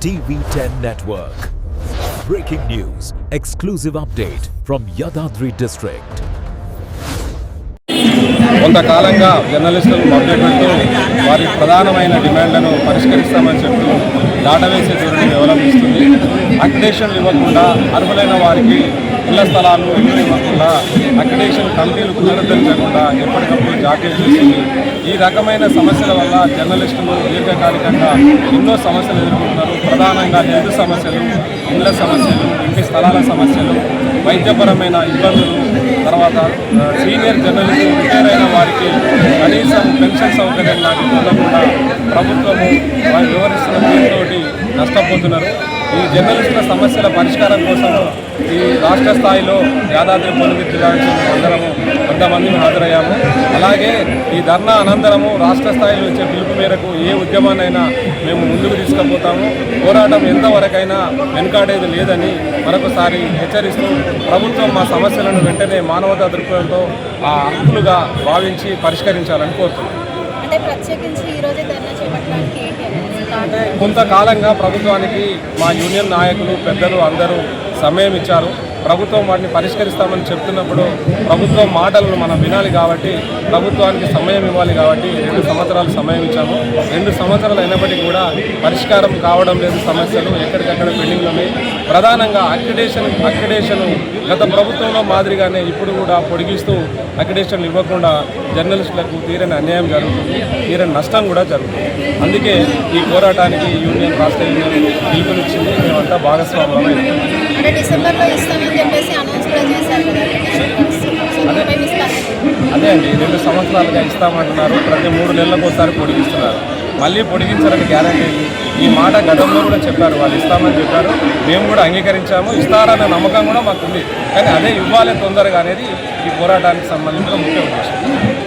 TV10 Network. Breaking news, exclusive update from Yadadri district. కొంతకాలంగా జర్నలిస్టులు మొదలుపెడుతూ వారి ప్రధానమైన డిమాండ్లను పరిష్కరిస్తామని చెప్తూ దాటవేసే ధోరణి అవలంబిస్తుంది అక్రిడేషన్లు ఇవ్వకుండా అర్హులైన వారికి ఇళ్ళ స్థలాలు ఇల్లు ఇవ్వకుండా అక్రిడేషన్ కమిటీలు పునరుద్ధరించకుండా ఎప్పటికప్పుడు జాతీయ చేసింది. ఈ రకమైన సమస్యల వల్ల జర్నలిస్టులు దీర్ఘకాలికంగా ఎన్నో సమస్యలు ఎదుర్కొంటున్నారు. ప్రధానంగా నిధు సమస్యలు ఇళ్ళ సమస్యలు ఇంటి స్థలాల సమస్యలు వైద్యపరమైన ఇబ్బందులు తర్వాత సీనియర్ జర్నలిస్టులు రిటైర్ అయిన వారికి కనీసం పెన్షన్ సౌకర్యం లాంటి ఉండకుండా ప్రభుత్వము వారు వివరిస్తున్న పేరుతోటి నష్టపోతున్నారు. ఈ జర్నలిస్టుల సమస్యల పరిష్కారం కోసం ఈ రాష్ట్ర స్థాయిలో యాదాద్రి భువనగిరి జిల్లా నుంచి మేము అందరము కొంతమందిని హాజరయ్యాము. అలాగే ఈ ధర్నా అనంతరము రాష్ట్ర స్థాయిలో వచ్చే పిలుపు మేరకు ఏ ఉద్యమాన్నైనా మేము ముందుకు తీసుకుపోతాము. పోరాటం ఎంతవరకైనా వెనుకాడేది లేదని మరొకసారి హెచ్చరిస్తూ ప్రభుత్వం మా సమస్యలను వెంటనే మానవతా దృక్పథంతో ఆ హక్కులుగా భావించి పరిష్కరించాలని కోరుతున్నాం. అంటే ప్రత్యేకించి ఈరోజు రోజే ధర్నా చేపట్టడానికి ఏంటి అనేది కొంతకాలంగా ప్రభుత్వానికి మా యూనియన్ నాయకులు పెద్దలు అందరూ సమయం ఇచ్చారు. ప్రభుత్వం వాటిని పరిష్కరిస్తామని చెప్తున్నప్పుడు ప్రభుత్వం మాటలను మనం వినాలి కాబట్టి ప్రభుత్వానికి సమయం ఇవ్వాలి కాబట్టి రెండు సంవత్సరాలు సమయం ఇచ్చాము. రెండు సంవత్సరాలు అయినప్పటికీ కూడా పరిష్కారం కావడం లేదు సమస్యలు. ఎక్కడికక్కడ పెండింగ్లోనే ప్రధానంగా అక్రిడేషన్ అక్రిడేషన్ గత ప్రభుత్వంలో మాదిరిగానే ఇప్పుడు కూడా పొడిగిస్తూ అక్రిడేషన్లు ఇవ్వకుండా జర్నలిస్టులకు తీరని అన్యాయం జరుగుతుంది. తీరని నష్టం కూడా జరుగుతుంది. అందుకే ఈ పోరాటానికి యూనియన్ రాష్ట్ర యూనియన్ పిలుపునిచ్చింది. మేమంతా భాగస్వామ్యమైన అంటే డిసెంబర్లో ఇస్తామని చెప్పేసి అనౌన్స్ కూడా చేశారు. అదే. అండి రెండు సంవత్సరాలుగా ఇస్తామంటున్నారు. ప్రతి మూడు నెలలకు ఒకసారి పొడిగిస్తున్నారు. మళ్ళీ పొడిగించాలని గ్యారంటీ. ఈ మాట గతంలో కూడా చెప్పారు. వాళ్ళు ఇస్తామని చెప్పారు. మేము కూడా అంగీకరించాము. ఇస్తారన్న నమ్మకం కూడా మాకుంది. కానీ అదే ఇవ్వాలి తొందరగా అనేది ఈ పోరాటానికి సంబంధించిన ముఖ్య ఉద్దేశం.